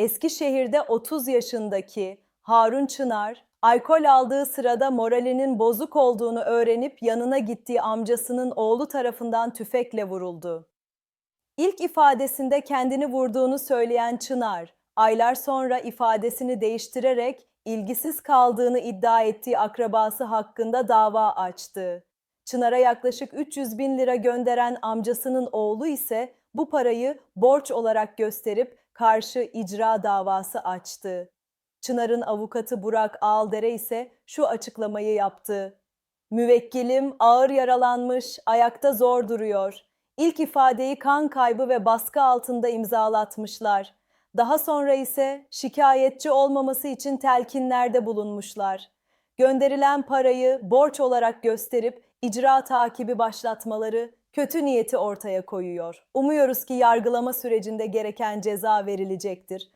Eskişehir'de 30 yaşındaki Harun Çınar, alkol aldığı sırada moralinin bozuk olduğunu öğrenip yanına gittiği amcasının oğlu tarafından tüfekle vuruldu. İlk ifadesinde kendini vurduğunu söyleyen Çınar, aylar sonra ifadesini değiştirerek ilgisiz kaldığını iddia ettiği akrabası hakkında dava açtı. Çınar'a yaklaşık 300 bin lira gönderen amcasının oğlu ise bu parayı borç olarak gösterip karşı icra davası açtı. Çınar'ın avukatı Burak Ağaldere ise şu açıklamayı yaptı. Müvekkilim ağır yaralanmış, ayakta zor duruyor. İlk ifadeyi kan kaybı ve baskı altında imzalatmışlar. Daha sonra ise şikayetçi olmaması için telkinlerde bulunmuşlar. Gönderilen parayı borç olarak gösterip icra takibi başlatmaları kötü niyeti ortaya koyuyor. Umuyoruz ki yargılama sürecinde gereken ceza verilecektir.